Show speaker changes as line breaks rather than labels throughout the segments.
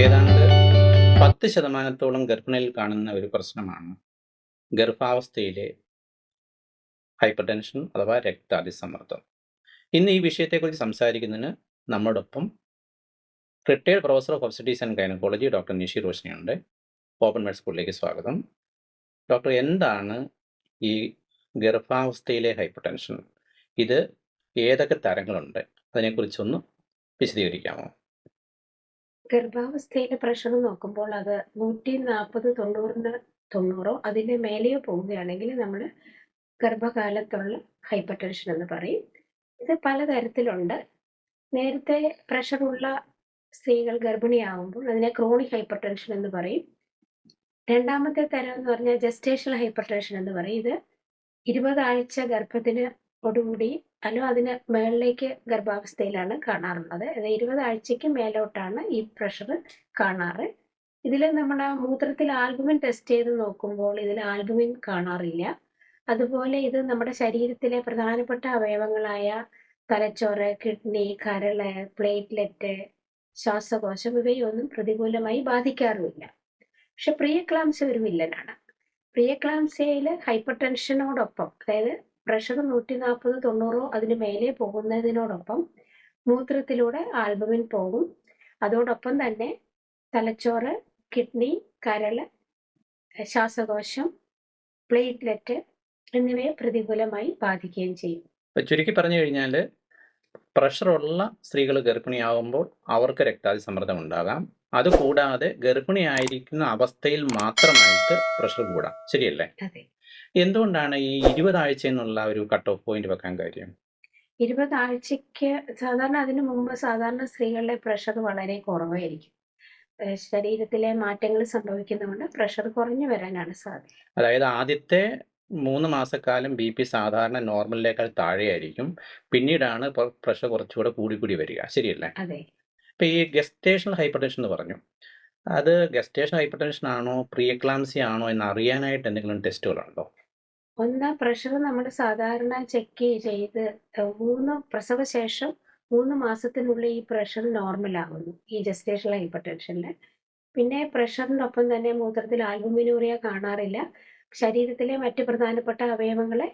ഏതാണ്ട് പത്ത് ശതമാനത്തോളം ഗർഭിണിയിൽ കാണുന്ന ഒരു പ്രശ്നമാണ് ഗർഭാവസ്ഥയിലെ ഹൈപ്പർ ടെൻഷൻ അഥവാ രക്താതിസമ്മർദ്ദം. ഇന്ന് ഈ വിഷയത്തെക്കുറിച്ച് സംസാരിക്കുന്നതിന് നമ്മോടൊപ്പം retired professor of obstetrics and gynaecology doctor Nishi റോഷനിയുണ്ട്. Open med സ്കൂളിലേക്ക് സ്വാഗതം. ഡോക്ടർ എന്താണ് ഈ ഗർഭാവസ്ഥയിലെ ഹൈപ്പർ ടെൻഷൻ ഇത് ഏതൊക്കെ തരങ്ങളുണ്ട്? അതിനെക്കുറിച്ചൊന്ന് വിശദീകരിക്കാമോ?
ഗർഭാവസ്ഥയിലെ പ്രഷർ നോക്കുമ്പോൾ അത് നൂറ്റി നാൽപ്പത് തൊണ്ണൂറിന് തൊണ്ണൂറോ അതിന്റെ മേലെയോ പോവുകയാണെങ്കിൽ നമ്മൾ ഗർഭകാലത്തുള്ള ഹൈപ്പർ ടെൻഷൻ എന്ന് പറയും. ഇത് പലതരത്തിലുണ്ട്. നേരത്തെ പ്രഷറുള്ള സ്ത്രീകൾ ഗർഭിണിയാവുമ്പോൾ അതിനെ ക്രോണിക് ഹൈപ്പർ ടെൻഷൻ എന്ന് പറയും. രണ്ടാമത്തെ തരം എന്ന് പറഞ്ഞാൽ ജസ്റ്റേഷണൽ ഹൈപ്പർ ടെൻഷൻ എന്ന് പറയും. ഇത് ഇരുപതാഴ്ച ഗർഭത്തിന് ഓടുകൂടി അനു അതിന് മേളിലേക്ക് ഗർഭാവസ്ഥയിലാണ് കാണാറുള്ളത്. അത് ഇരുപതാഴ്ചയ്ക്ക് മേലോട്ടാണ് ഈ പ്രഷർ കാണാറ്. ഇതിൽ നമ്മുടെ മൂത്രത്തിൽ ആൽബുമിൻ ടെസ്റ്റ് ചെയ്ത് നോക്കുമ്പോൾ ഇതിൽ ആൽബുമിൻ കാണാറില്ല. അതുപോലെ ഇത് നമ്മുടെ ശരീരത്തിലെ പ്രധാനപ്പെട്ട അവയവങ്ങളായ തലച്ചോറ് കിഡ്നി കരൾ പ്ലേറ്റ്ലെറ്റ് ശ്വാസകോശം ഇവയൊന്നും പ്രതികൂലമായി ബാധിക്കാറുമില്ല. പക്ഷെ പ്രിയക്ലാംസ്യ ഒരു വില്ലനാണ്. പ്രിയക്ലാംസയിൽ ഹൈപ്പർ ടെൻഷനോടൊപ്പം അതായത് പ്രഷർ നൂറ്റി നാൽപ്പത് തൊണ്ണൂറോ അതിന് മേലെ പോകുന്നതിനോടൊപ്പം മൂത്രത്തിലൂടെ ആൽബമിൻ പോകും. അതോടൊപ്പം തന്നെ തലച്ചോറ് കിഡ്നി കരൾ ശ്വാസകോശം പ്ലേറ്റ്ലെറ്റ് എന്നിവയെ പ്രതികൂലമായി ബാധിക്കുകയും ചെയ്യും.
ചുരുക്കി പറഞ്ഞു കഴിഞ്ഞാൽ പ്രഷറുള്ള സ്ത്രീകൾ ഗർഭിണിയാകുമ്പോൾ അവർക്ക് രക്താതി സമ്മർദ്ദം ഉണ്ടാകാം. അതുകൂടാതെ ഗർഭിണിയായിരിക്കുന്ന അവസ്ഥയിൽ മാത്രമായിട്ട് പ്രഷർ കൂടാം. ശരിയല്ലേ?
അതെ.
എന്തുകൊണ്ടാണ് ഈ ഇരുപതാഴ്ച എന്നുള്ള ഒരു കട്ട് ഓഫ് പോയിന്റ് വെക്കാൻ കാര്യം?
ഇരുപതാഴ്ചയ്ക്ക് സാധാരണ അതിനു മുമ്പ് സാധാരണ സ്ത്രീകളുടെ പ്രഷർ വളരെ കുറവായിരിക്കും. ശരീരത്തിലെ മാറ്റങ്ങൾ സംഭവിക്കുന്നതുകൊണ്ട് പ്രഷർ കുറഞ്ഞു വരാനാണ് സാധ്യത.
അതായത് ആദ്യത്തെ മൂന്ന് മാസക്കാലം ബി പി സാധാരണ നോർമലിനേക്കാൾ താഴെയായിരിക്കും. പിന്നീടാണ് പ്രഷർ കുറച്ചുകൂടെ കൂടി കൂടി വരിക. ശരിയല്ലേ?
അതെ.
ഇപ്പൊ ഈ ഗസ്റ്റേഷണൽ ഹൈപ്പർ ടെൻഷൻ എന്ന് പറഞ്ഞു. അത് ഗെസ്റ്റേഷൻ ഹൈപ്പർ ടെൻഷൻ ആണോ പ്രീ എക്ലാംസി ആണോ എന്ന് അറിയാനായിട്ട് എന്തെങ്കിലും ടെസ്റ്റുകളുണ്ടോ
ഒന്ന് പ്രഷർ നമ്മൾ സാധാരണ ചെക്ക് ചെയ്ത് മൂന്ന് മൂന്ന് പ്രസവശേഷം മൂന്ന് മാസത്തിനുള്ളിൽ ഈ പ്രഷർ നോർമൽ ആകുന്നു. ഈ ജസ്റ്റേഷണൽ ഹൈപ്പർ ടെൻഷനിൽ പിന്നെ പ്രഷറിനൊപ്പം തന്നെ മൂത്രത്തിൽ ആൽബുമിനൂറിയ കാണാറില്ല. ശരീരത്തിലെ മറ്റ് പ്രധാനപ്പെട്ട അവയവങ്ങളെ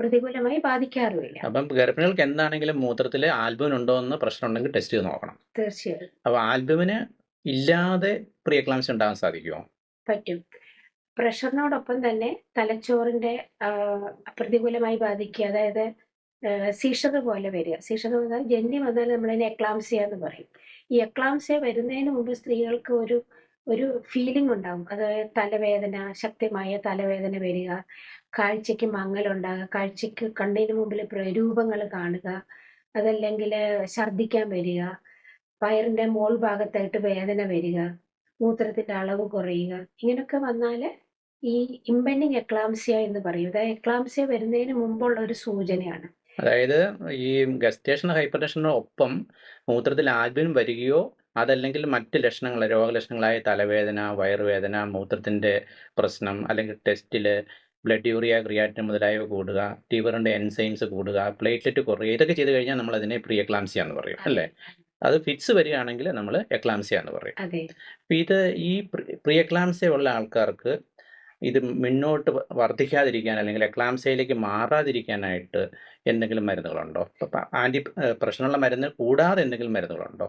പ്രതികൂലമായി ബാധിക്കാറുമില്ല.
അപ്പം ഗർഭിണികൾക്ക് എന്താണെങ്കിലും മൂത്രത്തിൽ ആൽബുമിൻ ഉണ്ടോ എന്ന് പ്രശ്നം ഉണ്ടെങ്കിൽ ടെസ്റ്റ് ചെയ്ത് നോക്കണം.
തീർച്ചയായും.
അപ്പൊ ആൽബുമിന് ഇല്ലാതെ പ്രിയക്ലാംസ് ഉണ്ടാകാൻ സാധിക്കുമോ
പറ്റും. പ്രഷറിനോടൊപ്പം തന്നെ തലച്ചോറിന്റെ പ്രതികൂലമായി ബാധിക്കുക. അതായത് സീഷർ പോലെ വരിക. സീഷർ വന്നാൽ ജന്നി വന്നാൽ നമ്മളതിനെ എക്ലാംസിയ എന്ന് പറയും. ഈ എക്ലാംസിയ വരുന്നതിന് മുമ്പ് സ്ത്രീകൾക്ക് ഒരു ഒരു ഫീലിംഗ് ഉണ്ടാകും അതായത് തലവേദന ശക്തമായ തലവേദന വരിക കാഴ്ചയ്ക്ക് മങ്ങലുണ്ടാകുക കാഴ്ചയ്ക്ക് കണ്ണിന് മുമ്പിൽ പ്രരൂപങ്ങൾ കാണുക അതല്ലെങ്കിൽ ഛർദ്ദിക്കാൻ വരിക വയറിന്റെ മോൾ ഭാഗത്തായിട്ട് വേദന വരിക മൂത്രത്തിന്റെ അളവ് കുറയുക ഇങ്ങനെയൊക്കെ വന്നാൽ ഈ ഇമ്പെൻഡിങ് എക്ലാംസിയ എന്ന് പറയും. അതായത് എക്ലാംസിയ വരുന്നതിന് മുമ്പുള്ള ഒരു സൂചനയാണ്.
അതായത് ഈ ഗസ്റ്റേഷൻ ഹൈപ്പർ ഒപ്പം മൂത്രത്തിൽ ആൽബുമിൻ വരികയോ അതല്ലെങ്കിൽ മറ്റ് ലക്ഷണങ്ങൾ രോഗലക്ഷണങ്ങളായ തലവേദന വയറുവേദന മൂത്രത്തിന്റെ പ്രശ്നം അല്ലെങ്കിൽ ടെസ്റ്റിൽ ബ്ലഡ് യൂറിയ ക്രിയാറ്റിൻ മുതലായവ കൂടുക ലിവറിന്റെ എൻസൈംസ് കൂടുക പ്ലേറ്റ്ലെറ്റ് കുറയുക ഇതൊക്കെ ചെയ്ത് കഴിഞ്ഞാൽ നമ്മൾ അതിനെ പ്രീ എക്ലാംസിയ എന്ന് പറയും അല്ലേ? അത് ഫിറ്റ്സ് വരികയാണെങ്കിൽ നമ്മൾ എക്ലാംസിയ എന്ന് പറയും. ഇത് ഈ പ്രീ എക്ലാംസിയ ഉള്ള ആൾക്കാർക്ക് ഇത് മുന്നോട്ട് വർദ്ധിക്കാതിരിക്കാൻ അല്ലെങ്കിൽ എക്ലാംസയിലേക്ക് മാറാതിരിക്കാനായിട്ട് എന്തെങ്കിലും മരുന്നുകളുണ്ടോ? ആന്റി പ്രശ്നമുള്ള മരുന്ന് കൂടാതെ എന്തെങ്കിലും മരുന്നുകളുണ്ടോ?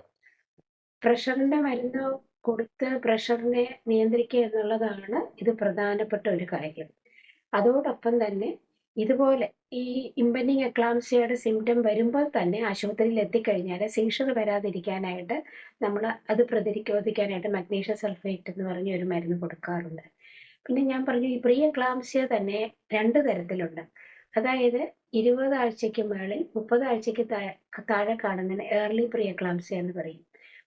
പ്രഷറിന്റെ മരുന്ന് കൊടുത്ത് പ്രഷറിനെ നിയന്ത്രിക്കുക എന്നുള്ളതാണ് ഇത് പ്രധാനപ്പെട്ട ഒരു കാര്യം. അതോടൊപ്പം തന്നെ ഇതുപോലെ ഈ ഇമ്പനിങ് എക്ലാംസിയയുടെ സിംറ്റം വരുമ്പോൾ തന്നെ ആശുപത്രിയിൽ എത്തിക്കഴിഞ്ഞാൽ സീഷർ വരാതിരിക്കാനായിട്ട് നമ്മൾ അത് പ്രതിരോധിക്കാനായിട്ട് മഗ്നീഷ്യം സൾഫേറ്റ് എന്ന് പറഞ്ഞ ഒരു മരുന്ന് കൊടുക്കാറുണ്ട്. പിന്നെ ഞാൻ പറഞ്ഞു ഈ പ്രിയ ക്ലാംസ്യ തന്നെ രണ്ട് തരത്തിലുണ്ട്. അതായത് ഇരുപത് ആഴ്ചയ്ക്ക് മേളിൽ മുപ്പത് ആഴ്ചയ്ക്ക് താഴെ കാണുന്നതിന് ഏർലി പ്രിയ ക്ലാംസ്യ എന്ന് പറയും.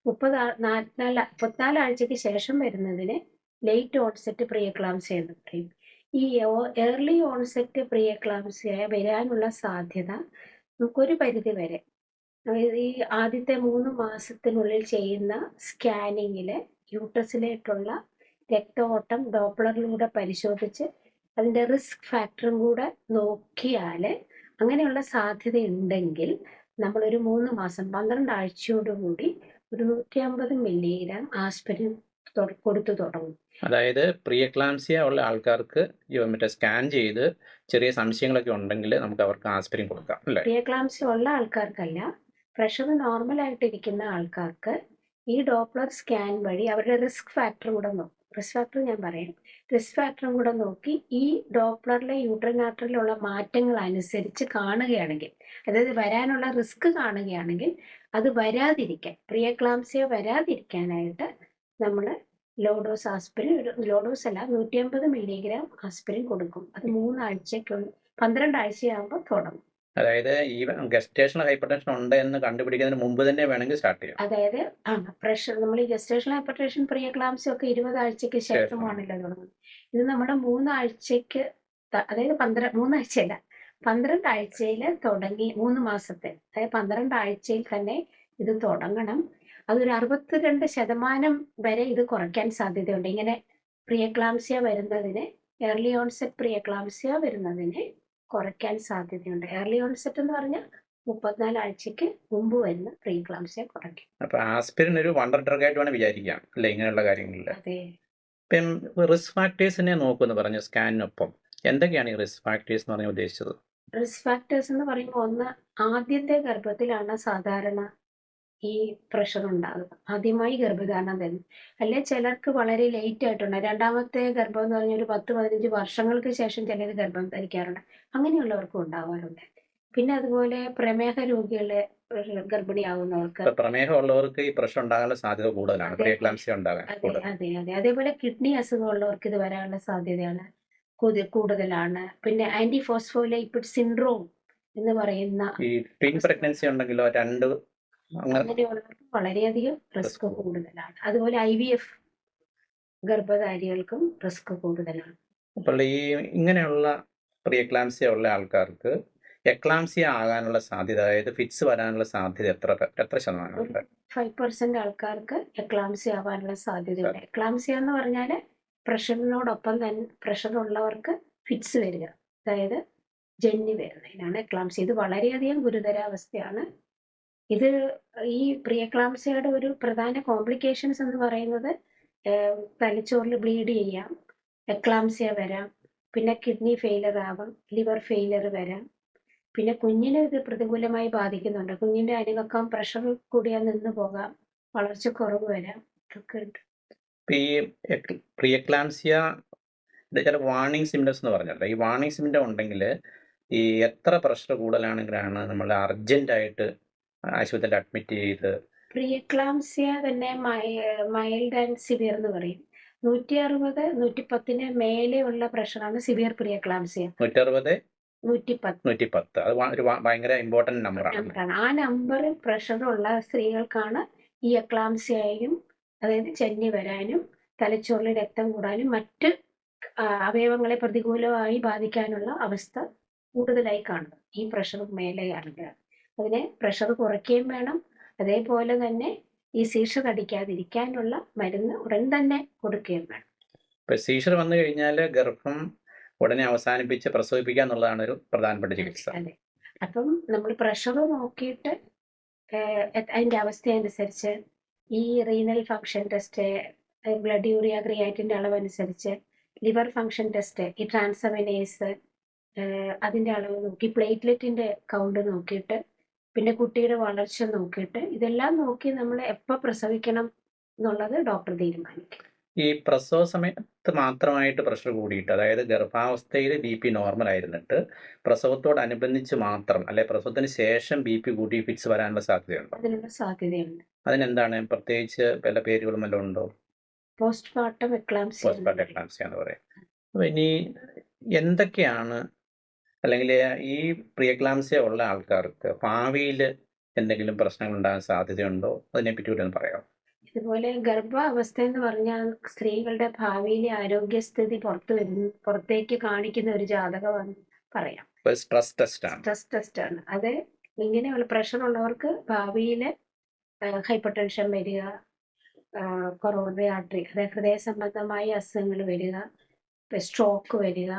മുപ്പത് നാല് നാൽപ്പത്തിനാല് മുപ്പത്തിനാല് ആഴ്ചയ്ക്ക് ശേഷം വരുന്നതിന് ലേറ്റ് ഓൺസെറ്റ് പ്രിയ ക്ലാംസ്യ എന്ന് പറയും. ഈ ഏർലി ഓൺസെറ്റ് പ്രിയ ക്ലാംസ്യ വരാനുള്ള സാധ്യത നമുക്കൊരു പരിധി വരെ. ഈ ആദ്യത്തെ മൂന്ന് മാസത്തിനുള്ളിൽ ചെയ്യുന്ന സ്കാനിങ്ങിൽ യൂട്രസിലേക്കുള്ള രക്തഓട്ടം ഡോപ്ലറിലൂടെ പരിശോധിച്ച് അതിന്റെ റിസ്ക് ഫാക്ടറും കൂടെ നോക്കിയാൽ അങ്ങനെയുള്ള സാധ്യത ഉണ്ടെങ്കിൽ നമ്മളൊരു മൂന്ന് മാസം പന്ത്രണ്ട് ആഴ്ചയോടുകൂടി ഒരു നൂറ്റി അമ്പത് മില്ലിഗ്രാം ആസ്പിരിൻ കൊടുത്തു തുടങ്ങും.
അതായത് പ്രിയക്ലാംസിയ ഉള്ള ആൾക്കാർക്ക് മറ്റേ സ്കാൻ ചെയ്ത് ചെറിയ സംശയങ്ങളൊക്കെ ഉണ്ടെങ്കിൽ നമുക്ക് അവർക്ക് ആസ്പിരിൻ കൊടുക്കാം അല്ലേ?
പ്രിയക്ലാംസി ഉള്ള ആൾക്കാർക്കല്ല പ്രഷർ നോർമൽ ആയിട്ടിരിക്കുന്ന ആൾക്കാർക്ക് ഈ ഡോപ്ലർ സ്കാൻ വഴി അവരുടെ റിസ്ക് ഫാക്ടർ കൂടെ നോക്കും. റിസ്ക് ഫാക്ടർ ഞാൻ പറയാം. റിസ്ക് ഫാക്ടറും കൂടെ നോക്കി ഈ ഡോപ്ലറിലെ യൂട്രനാട്ടറിലുള്ള മാറ്റങ്ങൾ അനുസരിച്ച് കാണുകയാണെങ്കിൽ അതായത് വരാനുള്ള റിസ്ക് കാണുകയാണെങ്കിൽ അത് വരാതിരിക്കാൻ പ്രിയക്ലാംസിയ വരാതിരിക്കാനായിട്ട് നമ്മൾ ലോഡോസ് ആസ്പിരിൻ ഒരു ലോഡോസ് അല്ല നൂറ്റി അമ്പത് മില്ലിഗ്രാം ആസ്പിരിൻ കൊടുക്കും. അത് മൂന്നാഴ്ചക്കുള്ളിൽ പന്ത്രണ്ട് ആഴ്ചയാകുമ്പോൾ തുടങ്ങും.
അതായത് ഈ ഗസ്റ്റേഷണൽ ഹൈപ്പർ ടെൻഷൻ ഉണ്ട് എന്ന് കണ്ടുപിടിക്കുന്നതിന് മുമ്പ് തന്നെ വേണമെങ്കിൽ സ്റ്റാർട്ട് ചെയ്യാം.
അതായത് ആ പ്രഷർ നമ്മൾ ഈ ഗസ്റ്റേഷണൽ ഹൈപ്പർ ടെൻഷൻ ക്ലാംസി ഒക്കെ ഇരുപത് ആഴ്ചക്ക് ശേഷമാണല്ലോ തുടങ്ങുന്നത്. ഇത് നമ്മുടെ മൂന്നാഴ്ചക്ക് അതായത് പന്ത്രണ്ട് മൂന്നാഴ്ചയല്ല പന്ത്രണ്ട് ആഴ്ചയിൽ തുടങ്ങി മൂന്ന് മാസത്തെ അതായത് പന്ത്രണ്ട് ആഴ്ചയിൽ തന്നെ ഇത് തുടങ്ങണം. അതൊരു അറുപത്തിരണ്ട് ശതമാനം വരെ ഇത് കുറയ്ക്കാൻ സാധ്യതയുണ്ട്. ഇങ്ങനെ പ്രിയക്ലാംസിയ വരുന്നതിന് ഏർലി ഓൺസെറ്റ് പ്രിയക്ലാംസിയ വരുന്നതിന് കുറയ്ക്കാൻ സാധ്യതയുണ്ട്. ഏർലി ഓൺസെറ്റ് എന്ന് പറഞ്ഞാൽ മുപ്പത്തിനാല് ആഴ്ചക്ക് മുമ്പ് വരുന്ന ക്ലാംസിയെ കുറയ്ക്കും.
അപ്പൊ ആസ്പിരിൻ ഒരു വണ്ടർ ഡ്രഗ് ആയിട്ട് വേണം വിചാരിക്കാം അല്ലെ? ഇങ്ങനെയുള്ള കാര്യങ്ങളിൽ.
അതെ.
ഇപ്പം റിസ്ക് ഫാക്ടേഴ്സിനെ നോക്കുമെന്ന് പറഞ്ഞു സ്കാനിനൊപ്പം എന്തൊക്കെയാണ് ഈ റിസ്ക് ഫാക്ടേഴ്സ് എന്ന് പറഞ്ഞാൽ ഉദ്ദേശിച്ചത്?
റിസ്ക് ഫാക്ടേഴ്സ് എന്ന് പറയുമ്പോൾ ഒന്ന് ആദ്യത്തെ ഗർഭത്തിലാണ് സാധാരണ ഈ പ്രഷർ ഉണ്ടാകുക ആദ്യമായി ഗർഭധാരണം തന്നെ അല്ലെ ചിലർക്ക് വളരെ ലേറ്റ് ആയിട്ടുണ്ട്. രണ്ടാമത്തെ ഗർഭം എന്ന് പറഞ്ഞാൽ ഒരു പത്ത് പതിനഞ്ച് വർഷങ്ങൾക്ക് ശേഷം ചിലർ ഗർഭം ധരിക്കാറുണ്ട്. അങ്ങനെയുള്ളവർക്കും ഉണ്ടാവാറുണ്ട്. പിന്നെ അതുപോലെ പ്രമേഹ രോഗികളെ ഗർഭിണിയാവുന്നവർക്ക്
പ്രമേഹമുള്ളവർക്ക് ഈ പ്രശ്നം ഉണ്ടാകാനുള്ള സാധ്യത കൂടുതലാണ്.
അതെ. അതെ അതേപോലെ കിഡ്നി അസുഖമുള്ളവർക്ക് ഇത് വരാനുള്ള സാധ്യതയാണ്. കൂടുതലാണ്. പിന്നെ ആന്റി ഫോസ്ഫോലൈപ്പിഡ് സിൻഡ്രോം എന്ന് പറയുന്ന
ഈ ട്വിൻ പ്രഗ്നൻസി ഉണ്ടെങ്കിലോ രണ്ട്
അങ്ങനെയുള്ളവർക്ക് വളരെയധികം റിസ്ക് കൂടുതലാണ്. അതുപോലെ ഐ വി എഫ് ഗർഭധാരികൾക്കും റിസ്ക് കൂടുതലാണ്.
അപ്പോൾ ഈ ഇങ്ങനെയുള്ള പ്രിയക്ലാംസിയ ഉള്ള ആൾക്കാർക്ക് എക്ലാംസിയ ആകാനുള്ള സാധ്യത അതായത് ഫിറ്റ്സ് വരാനുള്ള സാധ്യത എത്ര എത്ര ശതമാനമുണ്ട്
ഫൈവ് പെർസെന്റ് ആൾക്കാർക്ക് എക്ലാംസി ആവാനുള്ള സാധ്യതയുണ്ട്. എക്ലാംസിയ എന്ന് പറഞ്ഞാൽ പ്രഷറിനോടൊപ്പം തന്നെ പ്രഷർ ഉള്ളവർക്ക് ഫിറ്റ്സ് വരിക. അതായത് ജന്നി വരുന്നതിനാണ് എക്ലാംസി ഇത് വളരെയധികം ഗുരുതരാവസ്ഥയാണ് ഇത് ഈ പ്രിയക്ലാംസയുടെ ഒരു പ്രധാന കോംപ്ലിക്കേഷൻസ് എന്ന് പറയുന്നത് തലച്ചോറിൽ ബ്ലീഡ് ചെയ്യാം എക്ലാംസിയ വരാം പിന്നെ കിഡ്നി ഫെയിലർ ആവാം ലിവർ ഫെയിലർ വരാം. പിന്നെ കുഞ്ഞിനെ ഇത് പ്രതികൂലമായി ബാധിക്കുന്നുണ്ട്. കുഞ്ഞിന്റെ അരികക്കം പ്രഷർ കൂടിയാൽ നിന്ന് പോകാം വളർച്ചക്കുറവ് വരാം. ഇതൊക്കെ ഉണ്ട്.
പ്രിയക്ലാംസിയ ചില വാർണിംഗ് സിംറ്റംസ് എന്ന് പറഞ്ഞല്ലോ ഈ വാർണിംഗ് സിംറ്റം ഉണ്ടെങ്കിൽ ഈ എത്ര പ്രഷർ കൂടുതലാണെങ്കിലാണ് നമ്മൾ അർജന്റ് ആയിട്ട് ആശുപത്രിയിൽ അഡ്മിറ്റ് ചെയ്ത്
പ്രിയക്ലാംസിയ തന്നെ മൈൽഡ് ആൻഡ് സിവിയർ എന്ന് പറയും. നൂറ്റി അറുപത് നൂറ്റി പത്തിന് മേലെ ഉള്ള പ്രഷറാണ് സിവിയർ പ്രിയക്ലാംസിയ നൂറ്റി പത്ത്
നൂറ്റി പത്ത് അത് ഒരു ഭയങ്കര ഇമ്പോർട്ടന്റ് നമ്പറാണ്
നമ്പറാണ് ആ നമ്പർ പ്രഷറുള്ള സ്ത്രീകൾക്കാണ് ഈ അക്ലാംസിയായും അതായത് ചെന്നി വരാനും തലച്ചോറിൽ രക്തം കൂടാനും മറ്റ് അവയവങ്ങളെ പ്രതികൂലമായി ബാധിക്കാനുള്ള അവസ്ഥ കൂടുതലായി കാണുന്നത്. ഈ പ്രഷർ മേലെയാണെങ്കിൽ അതിനെ പ്രഷർ കുറയ്ക്കുകയും വേണം. അതേപോലെ തന്നെ ഈ സീഷർ അടിക്കാതിരിക്കാനുള്ള മരുന്ന് ഉടൻ തന്നെ കൊടുക്കുകയും വേണം.
ഇപ്പൊ സീഷർ വന്നു കഴിഞ്ഞാൽ ഗർഭം ഉടനെ അവസാനിപ്പിച്ച് പ്രസവിപ്പിക്കുക എന്നുള്ളതാണ് ഒരു പ്രധാനപ്പെട്ട ചികിത്സ.
അതെ. അപ്പം നമ്മൾ പ്രഷർ നോക്കിയിട്ട് അതിന്റെ അവസ്ഥ അനുസരിച്ച് ഈ renal function test blood urea ക്രിയാറ്റിന്റെ അളവനുസരിച്ച് ലിവർ ഫങ്ഷൻ ടെസ്റ്റ് ഈ ട്രാൻസമിനേസ് അതിന്റെ അളവ് നോക്കി പ്ലേറ്റ്ലെറ്റിന്റെ കൗണ്ട് നോക്കിയിട്ട് പിന്നെ കുട്ടിയുടെ വളർച്ച നോക്കിയിട്ട് ഇതെല്ലാം നോക്കി നമ്മൾ എപ്പോൾ പ്രസവിക്കണം എന്നുള്ളത് ഡോക്ടർ തീരുമാനിക്കും.
ഈ പ്രസവ സമയത്ത് മാത്രമായിട്ട് പ്രഷർ കൂടിയിട്ട് അതായത് ഗർഭാവസ്ഥയിൽ ബി പി നോർമൽ ആയിരുന്നിട്ട് പ്രസവത്തോടനുബന്ധിച്ച് മാത്രം അല്ലെ പ്രസവത്തിന് ശേഷം ബി പി കൂടി ഫിറ്റ്സ് വരാനുള്ള സാധ്യതയുണ്ടോ?
അതിനുള്ള സാധ്യതയുണ്ട്.
അതിനെന്താണ്? പ്രത്യേകിച്ച് പല പേരുകളും വല്ലതും ഉണ്ടോ?
പോസ്റ്റ്മോർട്ടം എക്ലാംസി
പോസ്റ്റ്മോർട്ടം എക്ലാംസ് എന്ന് പറയാം. അപ്പൊ ഇനി എന്തൊക്കെയാണ് അല്ലെങ്കിൽ ഈ പ്രിയക്ലാംസിയ ഉള്ള ആൾക്കാർക്ക് ഭാവിയിൽ എന്തെങ്കിലും പ്രശ്നങ്ങൾ ഉണ്ടാകാൻ സാധ്യതയുണ്ടോ? അതിനെപ്പറ്റി കൂടി ഒന്ന് പറയാം
ഇതുപോലെ ഗർഭാവസ്ഥ എന്ന് പറഞ്ഞാൽ സ്ത്രീകളുടെ ഭാവിയിലെ ആരോഗ്യസ്ഥിതി പുറത്തു വരുന്നു പുറത്തേക്ക് കാണിക്കുന്ന ഒരു ജാതകമാണ് പറയാം.
സ്ട്രെസ് ടെസ്റ്റ് ആണ്.
സ്ട്രെസ് ടെസ്റ്റ് ആണ്. അത് ഇങ്ങനെയുള്ള പ്രഷർ ഉള്ളവർക്ക് ഭാവിയിൽ ഹൈപ്പർ ടെൻഷൻ വരിക കൊറോണറി ആർട്ടറി അതായത് ഹൃദയ സംബന്ധമായ അസുഖങ്ങൾ വരിക സ്ട്രോക്ക് വരിക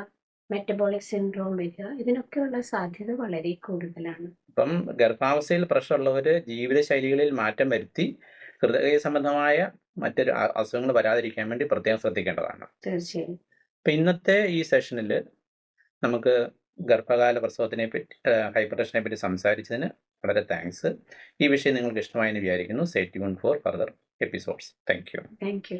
മെറ്റബോളിക് സിൻഡ്രോം വരിക ഇതിനൊക്കെയുള്ള സാധ്യത വളരെ കൂടുതലാണ്.
ഇപ്പം ഗർഭാവസ്ഥയിൽ പ്രഷർ ഉള്ളവർ ജീവിതശൈലികളിൽ മാറ്റം വരുത്തി ഹൃദയ സംബന്ധമായ മറ്റൊരു അസുഖങ്ങൾ വരാതിരിക്കാൻ വേണ്ടി പ്രത്യേകം ശ്രദ്ധിക്കേണ്ടതാണ്.
തീർച്ചയായും.
അപ്പം ഇന്നത്തെ ഈ സെഷനിൽ നമുക്ക് ഗർഭകാല പ്രസവത്തിനെ പറ്റി ഹൈപ്പർ ടെൻഷനെ പറ്റി സംസാരിച്ചതിന് വളരെ താങ്ക്സ്. ഈ വിഷയം നിങ്ങൾക്ക് ഇഷ്ടമായെന്ന് വിചാരിക്കുന്നു. Set for further episodes thank you
thank you